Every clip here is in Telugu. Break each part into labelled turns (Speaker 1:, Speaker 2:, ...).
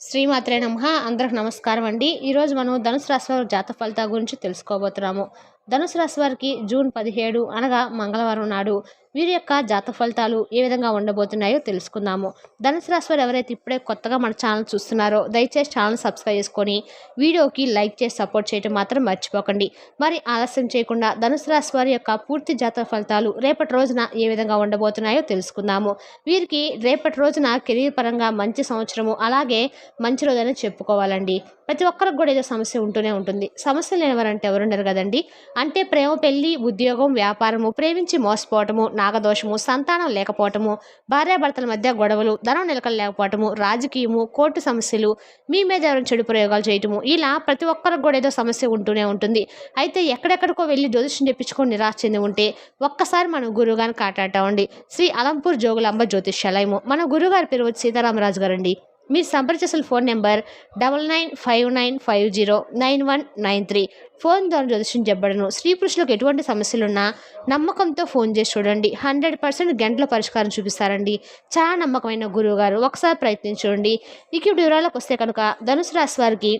Speaker 1: శ్రీమాత్రే నమ. అందరికి నమస్కారం అండి. ఈరోజు మనం ధనుసు రాశి వారి జాత ఫలితాల గురించి తెలుసుకోబోతున్నాము. ధనుసు రాశి వారికి జూన్ పదిహేడు అనగా మంగళవారం నాడు వీరి యొక్క జాత ఫలితాలు ఏ విధంగా ఉండబోతున్నాయో తెలుసుకుందాము. ధనుసు రాశి వారు ఎవరైతే ఇప్పుడే కొత్తగా మన ఛానల్ చూస్తున్నారో దయచేసి ఛానల్ సబ్స్క్రైబ్ చేసుకొని వీడియోకి లైక్ చేసి సపోర్ట్ చేయడం మాత్రం మర్చిపోకండి. మరి ఆలస్యం చేయకుండా ధనుసు రాశి వారి యొక్క పూర్తి జాత ఫలితాలు రేపటి రోజున ఏ విధంగా ఉండబోతున్నాయో తెలుసుకుందాము. వీరికి రేపటి రోజున కెరీర్ పరంగా మంచి సంవత్సరము అలాగే మంచి రోజని చెప్పుకోవాలండి. ప్రతి ఒక్కరికి కూడా ఏదో సమస్య ఉంటూనే ఉంటుంది. సమస్యలు లేనివారంటే ఎవరుండరు కదండి. అంటే ప్రేమ పెళ్ళి ఉద్యోగం వ్యాపారము ప్రేమించి మోసపోవటము నాగదోషము సంతానం లేకపోవటము భార్యాభర్తల మధ్య గొడవలు ధనం నిలకలు లేకపోవటము రాజకీయము కోర్టు సమస్యలు మీ మీద ఎవరైనా చెడు ప్రయోగాలు చేయటము ఇలా ప్రతి ఒక్కరికి కూడా ఏదో సమస్య ఉంటూనే ఉంటుంది. అయితే ఎక్కడెక్కడికో వెళ్ళి జ్యోతిష్యం తెప్పించుకొని నిరాశ చెంది ఉంటే ఒక్కసారి మనం గురువుగారిని కాటాడతామండి శ్రీ అలంపూర్ జోగులాంబ జ్యోతిష్యాలయము. మన గురుగారి పేరు వచ్చి సీతారామరాజు గారండి. మీరు సంప్రదించాల్సిన phone number double nine five nine five zero nine one nine three. Phone ద్వారా జ్యోతిష్యం స్త్రీ పురుషులకు ఎటువంటి సమస్యలున్నా నమ్మకంతో ఫోన్ చేసి చూడండి. హండ్రెడ్ పర్సెంట్ గంటల పరిష్కారం చూపిస్తారండి. చాలా నమ్మకమైన గురువు గారు ఒకసారి ప్రయత్నించండి ఇక ఇప్పుడు వివరాలకు వస్తే కనుక ధనుసు రాశి వారికి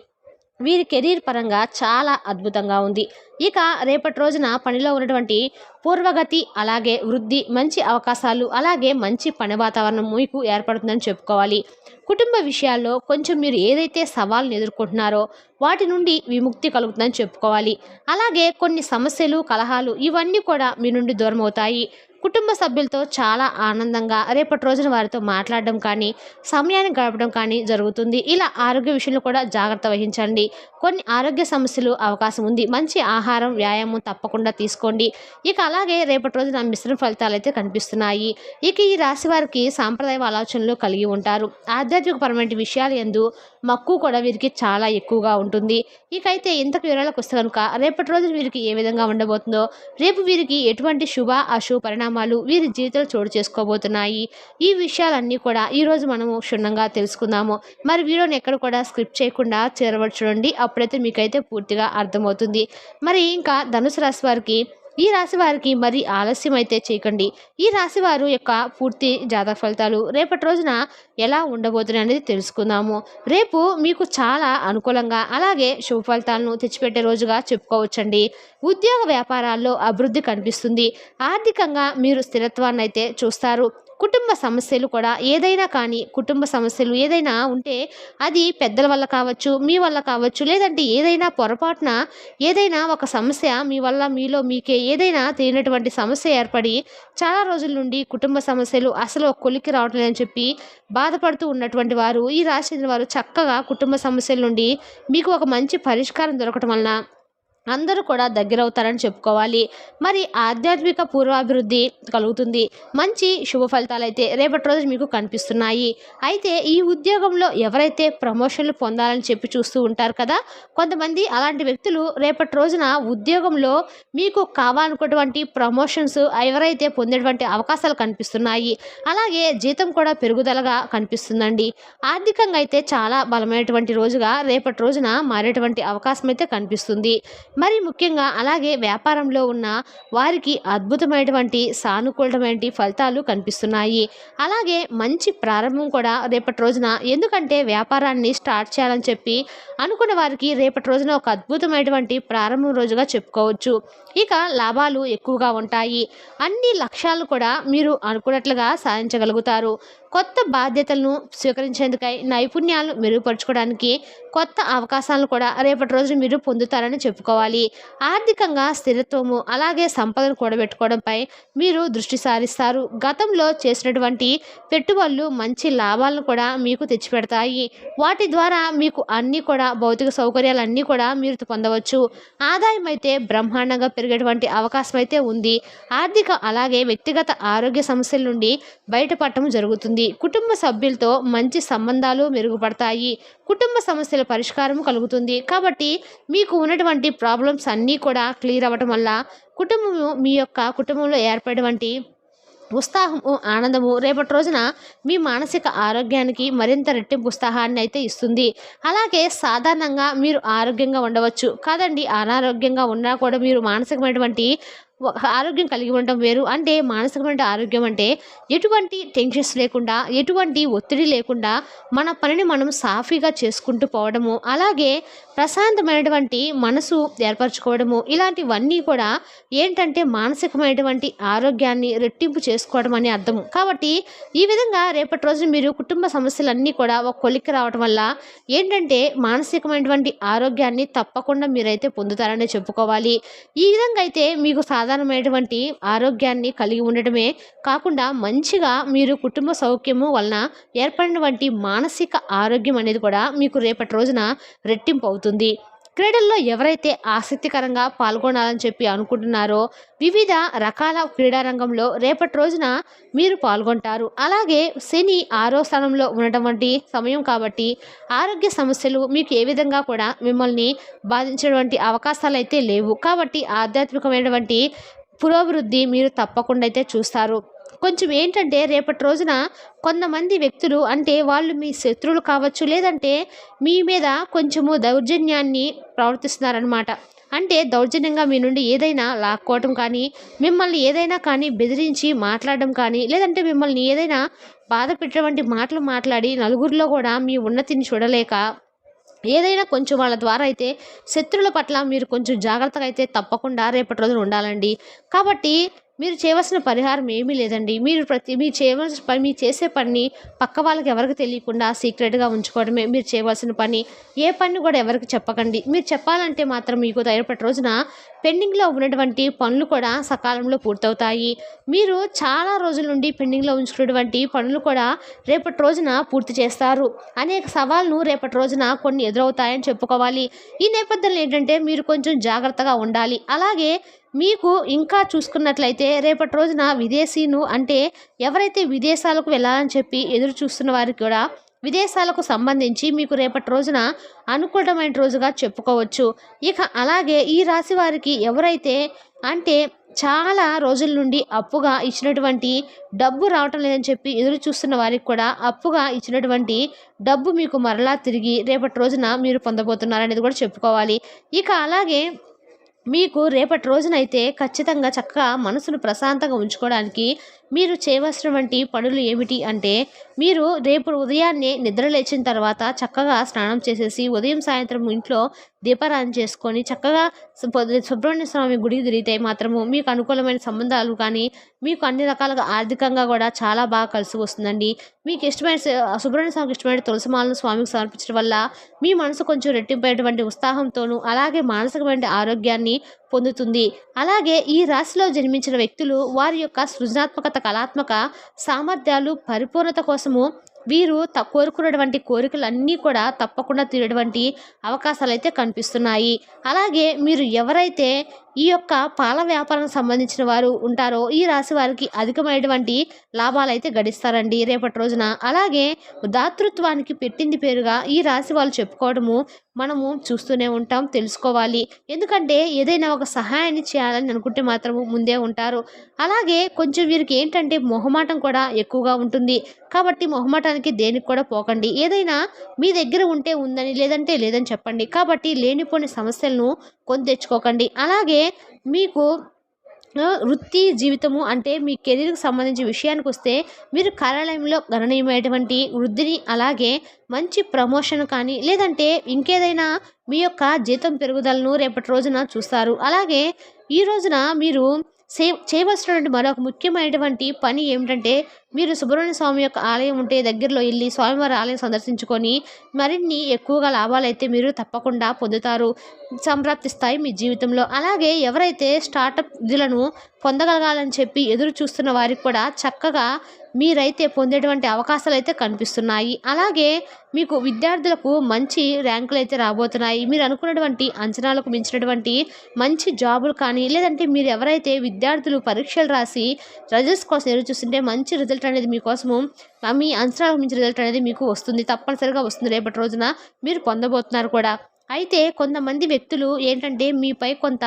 Speaker 1: వీరి కెరీర్ పరంగా చాలా అద్భుతంగా ఉంది. ఇక రేపటి రోజున పనిలో ఉన్నటువంటి పూర్వగతి అలాగే వృద్ధి మంచి అవకాశాలు అలాగే మంచి పని వాతావరణం మీకు ఏర్పడుతుందని చెప్పుకోవాలి. కుటుంబ విషయాల్లో కొంచెం మీరు ఏదైతే సవాళ్ళను ఎదుర్కొంటున్నారో వాటి నుండి విముక్తి కలుగుతుందని చెప్పుకోవాలి. అలాగే కొన్ని సమస్యలు కలహాలు ఇవన్నీ కూడా మీ నుండి దూరం అవుతాయి కుటుంబ సభ్యులతో చాలా ఆనందంగా రేపటి రోజున వారితో మాట్లాడడం కానీ సమయాన్ని గడపడం కానీ జరుగుతుంది. ఇలా ఆరోగ్య విషయంలో కూడా జాగ్రత్త వహించండి. కొన్ని ఆరోగ్య సమస్యలు అవకాశం ఉంది. మంచి ఆహారం వ్యాయామం తప్పకుండా తీసుకోండి. ఇక అలాగే రేపటి రోజున మిశ్రమ ఫలితాలు అయితే కనిపిస్తున్నాయి. ఇక ఈ రాశి వారికి సాంప్రదాయ ఆలోచనలు కలిగి ఉంటారు. ఆధ్యాత్మికపరమైన విషయాలు ఎందు మక్కువ కూడా వీరికి చాలా ఎక్కువగా ఉంటుంది. ఇకైతే ఇంతకు వివరాలకు వస్తే కనుక రేపటి రోజు వీరికి ఏ విధంగా ఉండబోతుందో రేపు వీరికి ఎటువంటి శుభ అశుభ పరిణామాలు వీరి జీవితంలో చోటు చేసుకోబోతున్నాయి? ఈ విషయాలన్నీ కూడా ఈరోజు మనము క్షుణ్ణంగా తెలుసుకుందాము. మరి వీడియోని ఎక్కడ కూడా స్క్రిప్ట్ చేయకుండా చేరవచ్చు చూడండి. అప్పుడైతే మీకైతే పూర్తిగా అర్థమవుతుంది. మరి ఇంకా ధనుసు రాశి వారికి ఈ రాశి వారికి మరి ఆలస్యం అయితే చేయకండి. ఈ రాశి వారు యొక్క పూర్తి జాతక ఫలితాలు రేపటి రోజున ఎలా ఉండబోతున్నాయి అనేది తెలుసుకుందాము. రేపు మీకు చాలా అనుకూలంగా అలాగే శుభ ఫలితాలను తెచ్చిపెట్టే రోజుగా చెప్పుకోవచ్చండి. ఉద్యోగ వ్యాపారాల్లో అభివృద్ధి కనిపిస్తుంది. ఆర్థికంగా మీరు స్థిరత్వాన్ని అయితే చూస్తారు. కుటుంబ సమస్యలు కూడా ఏదైనా కానీ కుటుంబ సమస్యలు ఏదైనా ఉంటే అది పెద్దల వల్ల కావచ్చు మీ వల్ల కావచ్చు లేదంటే ఏదైనా పొరపాటున ఏదైనా ఒక సమస్య మీ వల్ల మీలో మీకే ఏదైనా తెలియనటువంటి సమస్య ఏర్పడి చాలా రోజుల నుండి కుటుంబ సమస్యలు అసలు కొలికి రావట్లేదు అని చెప్పి బాధపడుతూ ఉన్నటువంటి వారు ఈ రాశి వారు చక్కగా కుటుంబ సమస్యల నుండి మీకు ఒక మంచి పరిష్కారం దొరకటం వలన అందరూ కూడా దగ్గరవుతారని చెప్పుకోవాలి. మరి ఆధ్యాత్మిక పూర్వాభివృద్ధి కలుగుతుంది. మంచి శుభ ఫలితాలు అయితే రేపటి రోజు మీకు కనిపిస్తున్నాయి. అయితే ఈ ఉద్యోగంలో ఎవరైతే ప్రమోషన్లు పొందాలని చెప్పి చూస్తూ ఉంటారు కదా కొంతమంది అలాంటి వ్యక్తులు రేపటి రోజున ఉద్యోగంలో మీకు కావాలనుకున్నటువంటి ప్రమోషన్స్ ఎవరైతే పొందేటువంటి అవకాశాలు కనిపిస్తున్నాయి అలాగే జీతం కూడా పెరుగుదలగా కనిపిస్తుందండి. ఆర్థికంగా అయితే చాలా బలమైనటువంటి రోజుగా రేపటి రోజున మారేటువంటి అవకాశం అయితే కనిపిస్తుంది. మరి ముఖ్యంగా అలాగే వ్యాపారంలో ఉన్న వారికి అద్భుతమైనటువంటి సానుకూలమైన ఫలితాలు కనిపిస్తున్నాయి. అలాగే మంచి ప్రారంభం కూడా రేపటి రోజున ఎందుకంటే వ్యాపారాన్ని స్టార్ట్ చేయాలని చెప్పి అనుకున్న వారికి రేపటి రోజున ఒక అద్భుతమైనటువంటి ప్రారంభం రోజుగా చెప్పుకోవచ్చు. ఇక లాభాలు ఎక్కువగా ఉంటాయి. అన్ని లక్ష్యాలు కూడా మీరు అనుకున్నట్లుగా సాధించగలుగుతారు. కొత్త బాధ్యతలను స్వీకరించేందుకై నైపుణ్యాలను మెరుగుపరచుకోవడానికి కొత్త అవకాశాలను కూడా రేపటి రోజున మీరు పొందుతారని చెప్పుకోవాలి. ఆర్థికంగా స్థిరత్వము అలాగే సంపదను కూడబెట్టుకోవడంపై మీరు దృష్టి సారిస్తారు. గతంలో చేసినటువంటి పెట్టుబడులు మంచి లాభాలను కూడా మీకు తెచ్చిపెడతాయి. వాటి ద్వారా మీకు అన్నీ కూడా భౌతిక సౌకర్యాలు అన్నీ కూడా మీరు పొందవచ్చు. ఆదాయం అయితే బ్రహ్మాండంగా పెరిగేటువంటి అవకాశం అయితే ఉంది. ఆర్థిక అలాగే వ్యక్తిగత ఆరోగ్య సమస్యల నుండి బయటపడటం జరుగుతుంది. కుటుంబ సభ్యులతో మంచి సంబంధాలు మెరుగుపడతాయి. కుటుంబ సమస్యల పరిష్కారం కలుగుతుంది. కాబట్టి మీకు ఉన్నటువంటి ప్రాబ్లమ్స్ అన్నీ కూడా క్లియర్ అవ్వటం వల్ల కుటుంబము మీ యొక్క కుటుంబంలో ఏర్పడేటువంటి ఉత్సాహము ఆనందము రేపటి రోజున మీ మానసిక ఆరోగ్యానికి మరింత రెట్టింపు ఉత్సాహాన్ని అయితే ఇస్తుంది. అలాగే సాధారణంగా మీరు ఆరోగ్యంగా ఉండవచ్చు. కాదండి అనారోగ్యంగా ఉన్నా కూడా మీరు మానసికమైనటువంటి ఆరోగ్యం కలిగి ఉండటం వేరు. అంటే మానసికమైన ఆరోగ్యం అంటే ఎటువంటి టెన్షన్స్ లేకుండా ఎటువంటి ఒత్తిడి లేకుండా మన పనిని మనం సాఫీగా చేసుకుంటూ పోవడము అలాగే ప్రశాంతమైనటువంటి మనసు ఏర్పరచుకోవడము ఇలాంటివన్నీ కూడా ఏంటంటే మానసికమైనటువంటి ఆరోగ్యాన్ని రెట్టింపు చేసుకోవడం అని అర్థం కాబట్టి ఈ విధంగా రేపటి రోజు మీరు కుటుంబ సమస్యలన్నీ కూడా ఒక కొలిక్కి రావడం వల్ల ఏంటంటే మానసికమైనటువంటి ఆరోగ్యాన్ని తప్పకుండా మీరైతే పొందుతారని చెప్పుకోవాలి. ఈ విధంగా అయితే మీకు సాధారణమైనటువంటి ఆరోగ్యాన్ని కలిగి ఉండటమే కాకుండా మంచిగా మీరు కుటుంబ సౌఖ్యము వలన ఏర్పడినటువంటి మానసిక ఆరోగ్యం అనేది కూడా మీకు రేపటి రోజున రెట్టింపు అవుతుంది. క్రీడల్లో ఎవరైతే ఆసక్తికరంగా పాల్గొనాలని చెప్పి అనుకుంటున్నారో వివిధ రకాల క్రీడారంగంలో రేపటి రోజున మీరు పాల్గొంటారు. అలాగే శని ఆరో స్థానంలో ఉండటం వంటి సమయం కాబట్టి ఆరోగ్య సమస్యలు మీకు ఏ విధంగా కూడా మిమ్మల్ని బాధించేటువంటి అవకాశాలు అయితే లేవు. కాబట్టి ఆధ్యాత్మికమైనటువంటి పురోభివృద్ధి మీరు తప్పకుండా అయితే చూస్తారు. కొంచెం ఏంటంటే రేపటి రోజున కొంతమంది వ్యక్తులు అంటే వాళ్ళు మీ శత్రువులు కావచ్చు లేదంటే మీ మీద కొంచెము దౌర్జన్యాన్ని ప్రవర్తిస్తున్నారనమాట అంటే దౌర్జన్యంగా మీ నుండి ఏదైనా లాక్కోవటం కానీ మిమ్మల్ని ఏదైనా కానీ బెదిరించి మాట్లాడడం కానీ లేదంటే మిమ్మల్ని ఏదైనా బాధ పెట్టేటువంటి మాటలు మాట్లాడి నలుగురిలో కూడా మీ ఉన్నతిని చూడలేక ఏదైనా కొంచెం వాళ్ళ ద్వారా అయితే శత్రువుల పట్ల మీరు కొంచెం జాగ్రత్తగా అయితే తప్పకుండా రేపటి రోజున ఉండాలండి. కాబట్టి మీరు చేయవలసిన పరిహారం ఏమీ లేదండి. మీరు ప్రతి మీరు చేయవలసిన పని మీరు చేసే పని పక్క వాళ్ళకి ఎవరికి తెలియకుండా సీక్రెట్గా ఉంచుకోవడమే. మీరు చేయవలసిన పని ఏ పని కూడా ఎవరికి చెప్పకండి. మీరు చెప్పాలంటే మాత్రం మీకు రేపటి రోజున పెండింగ్లో ఉన్నటువంటి పనులు కూడా సకాలంలో పూర్తవుతాయి. మీరు చాలా రోజుల నుండి పెండింగ్లో ఉంచుకున్నటువంటి పనులు కూడా రేపటి రోజున పూర్తి చేస్తారు. అనేక సవాళ్ళను రేపటి రోజున కొన్ని ఎదురవుతాయని చెప్పుకోవాలి. ఈ నేపథ్యంలో ఏంటంటే మీరు కొంచెం జాగ్రత్తగా ఉండాలి. అలాగే మీకు ఇంకా చూసుకున్నట్లయితే రేపటి రోజున విదేశీను అంటే ఎవరైతే విదేశాలకు వెళ్ళాలని చెప్పి ఎదురు చూస్తున్న వారికి కూడా విదేశాలకు సంబంధించి మీకు రేపటి రోజున అనుకూలమైన రోజుగా చెప్పుకోవచ్చు. ఇక అలాగే ఈ రాశి వారికి ఎవరైతే అంటే చాలా రోజుల నుండి అప్పుగా ఇచ్చినటువంటి డబ్బు రావటం లేదని చెప్పి ఎదురు చూస్తున్న వారికి కూడా అప్పుగా ఇచ్చినటువంటి డబ్బు మీకు మరలా తిరిగి రేపటి రోజున మీరు పొందబోతున్నారనేది కూడా చెప్పుకోవాలి. ఇక అలాగే మీకు రేపటి రోజునైతే ఖచ్చితంగా చక్కగా మనసును ప్రశాంతంగా ఉంచుకోవడానికి మీరు చేయవలసినటువంటి పనులు ఏమిటి అంటే మీరు రేపు ఉదయాన్నే నిద్ర లేచిన తర్వాత చక్కగా స్నానం చేసేసి ఉదయం సాయంత్రం ఇంట్లో దీపారాధన చేసుకొని చక్కగా సుబ్రహ్మణ్య స్వామి గుడికి తిరిగితే మాత్రము మీకు అనుకూలమైన సంబంధాలు కానీ మీకు అన్ని రకాలుగా ఆర్థికంగా కూడా చాలా బాగా కలిసి వస్తుందండి. మీకు ఇష్టమైన సుబ్రహ్మణ్య స్వామికి ఇష్టమైన తులసిమాలను స్వామికి సమర్పించడం వల్ల మీ మనసు కొంచెం రెట్టింపేటువంటి ఉత్సాహంతోనూ అలాగే మానసికమైన ఆరోగ్యాన్ని పొందుతుంది. అలాగే ఈ రాశిలో జన్మించిన వ్యక్తులు వారి యొక్క సృజనాత్మకత కళాత్మక సామర్థ్యాలు పరిపూర్ణత కోసము వీరు త కోరుకున్నటువంటి కోరికలన్నీ కూడా తప్పకుండా తీరేటువంటి అవకాశాలు అయితే కనిపిస్తున్నాయి. అలాగే మీరు ఎవరైతే ఈ యొక్క పాల వ్యాపారానికి సంబంధించిన వారు ఉంటారో ఈ రాశి వారికి అధికమైనటువంటి లాభాలు అయితే గడిస్తారండి రేపటి రోజున. అలాగే దాతృత్వానికి పెట్టింది పేరుగా ఈ రాశి వాళ్ళు చెప్పుకోవడము మనము చూస్తూనే ఉంటాం తెలుసుకోవాలి. ఎందుకంటే ఏదైనా ఒక సహాయాన్ని చేయాలని అనుకుంటే మాత్రము ముందే ఉంటారు. అలాగే కొంచెం వీరికి ఏంటంటే మొహమాటం కూడా ఎక్కువగా ఉంటుంది. కాబట్టి మొహమాటానికి దేనికి కూడా పోకండి. ఏదైనా మీ దగ్గర ఉంటే ఉందని లేదంటే లేదని చెప్పండి. కాబట్టి లేనిపోని సమస్యలను కొని తెచ్చుకోకండి. అలాగే మీకు వృత్తి జీవితము అంటే మీ కెరీర్కి సంబంధించిన విషయానికి వస్తే మీరు కార్యాలయంలో గణనీయమైనటువంటి వృద్ధిని అలాగే మంచి ప్రమోషన్ కానీ లేదంటే ఇంకేదైనా మీ యొక్క జీతం పెరుగుదలను రేపటి రోజున చూస్తారు. అలాగే ఈ రోజున మీరు సే చేయవలసినటువంటి మరొక ముఖ్యమైనటువంటి పని ఏమిటంటే మీరు సుబ్రహ్మణ్య స్వామి యొక్క ఆలయం ఉంటే దగ్గరలో వెళ్ళి స్వామివారి ఆలయం సందర్శించుకొని మరిన్ని ఎక్కువగా లాభాలు అయితే మీరు తప్పకుండా పొందుతారు. సంప్రాప్తిస్తాయి మీ జీవితంలో. అలాగే ఎవరైతే స్టార్టప్ విధులను పొందగలగాలని చెప్పి ఎదురు చూస్తున్న వారికి కూడా చక్కగా మీరైతే పొందేటువంటి అవకాశాలు అయితే కనిపిస్తున్నాయి. అలాగే మీకు విద్యార్థులకు మంచి ర్యాంకులు అయితే రాబోతున్నాయి. మీరు అనుకున్నటువంటి అంచనాలకు మించినటువంటి మంచి జాబులు కానీ లేదంటే మీరు ఎవరైతే విద్యార్థులు పరీక్షలు రాసి రిజల్ట్స్ కోసం ఎదురు చూస్తుంటే మంచి రిజల్ట్ అనేది మీకోసము. మీ అంచనాలకు మించిన రిజల్ట్ అనేది మీకు వస్తుంది. తప్పనిసరిగా వస్తుంది రేపటి రోజున. మీరు పొందబోతున్నారు కూడా. అయితే కొంతమంది వ్యక్తులు ఏంటంటే మీపై కొంత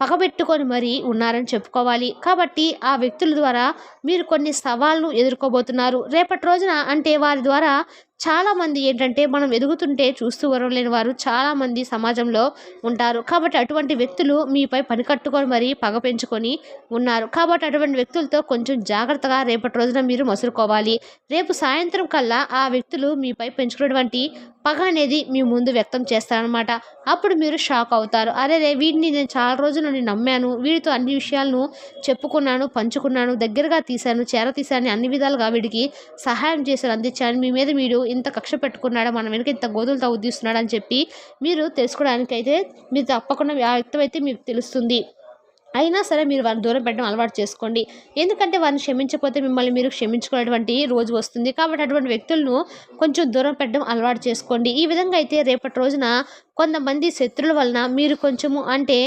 Speaker 1: పగబెట్టుకొని మరీ ఉన్నారని చెప్పుకోవాలి. కాబట్టి ఆ వ్యక్తుల ద్వారా మీరు కొన్ని సవాళ్ళను ఎదుర్కోబోతున్నారు. రేపటి రోజున అంటే వారి ద్వారా చాలామంది ఏంటంటే మనం ఎదుగుతుంటే చూస్తూ వరలేని వారు చాలామంది సమాజంలో ఉంటారు. కాబట్టి అటువంటి వ్యక్తులు మీపై పని కట్టుకొని మరీ పగ పెంచుకొని ఉన్నారు. కాబట్టి అటువంటి వ్యక్తులతో కొంచెం జాగ్రత్తగా రేపటి రోజున మీరు మసులుకోవాలి. రేపు సాయంత్రం కల్లా ఆ వ్యక్తులు మీపై పెంచుకున్నటువంటి పగ అనేది మీ ముందు వ్యక్తం చేస్తారనమాట అప్పుడు మీరు షాక్ అవుతారు. అరే రే వీడిని నేను చాలా రోజులు నుండి నమ్మాను. వీడితో అన్ని విషయాలను చెప్పుకున్నాను పంచుకున్నాను దగ్గరగా తీశాను చేర తీశాను అన్ని విధాలుగా వీడికి సహాయం చేశాను అందించాను. మీ మీద మీరు ఇంత కక్ష పెట్టుకున్నాడా మన వెనుక ఇంత గోధులు తవ్వుతీస్తున్నాడు అని చెప్పి మీరు తెలుసుకోవడానికి అయితే మీరు తప్పకుండా ఆ వ్యక్తం అయితే మీకు తెలుస్తుంది. అయినా సరే మీరు వారిని దూరం పెట్టడం అలవాటు చేసుకోండి. ఎందుకంటే వారిని క్షమించకపోతే మిమ్మల్ని మీరు క్షమించుకునేటువంటి రోజు వస్తుంది. కాబట్టి అటువంటి వ్యక్తులను కొంచెం దూరం పెట్టడం అలవాటు చేసుకోండి. ఈ విధంగా అయితే రేపటి రోజున కొంతమంది శత్రుల వలన మీరు కొంచెము అంటే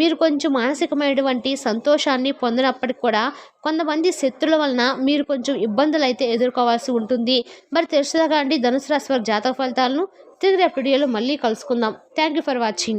Speaker 1: మీరు కొంచెం మానసికమైనటువంటి సంతోషాన్ని పొందినప్పటికి కూడా కొంతమంది శత్రుల వలన మీరు కొంచెం ఇబ్బందులు అయితే ఎదుర్కోవాల్సి ఉంటుంది. మరి తెలుసుగా అండి ధనుసు రాశి వారి జాతక ఫలితాలను. తిరిగి రేపు వీడియోలో మళ్ళీ కలుసుకుందాం. Thank you for watching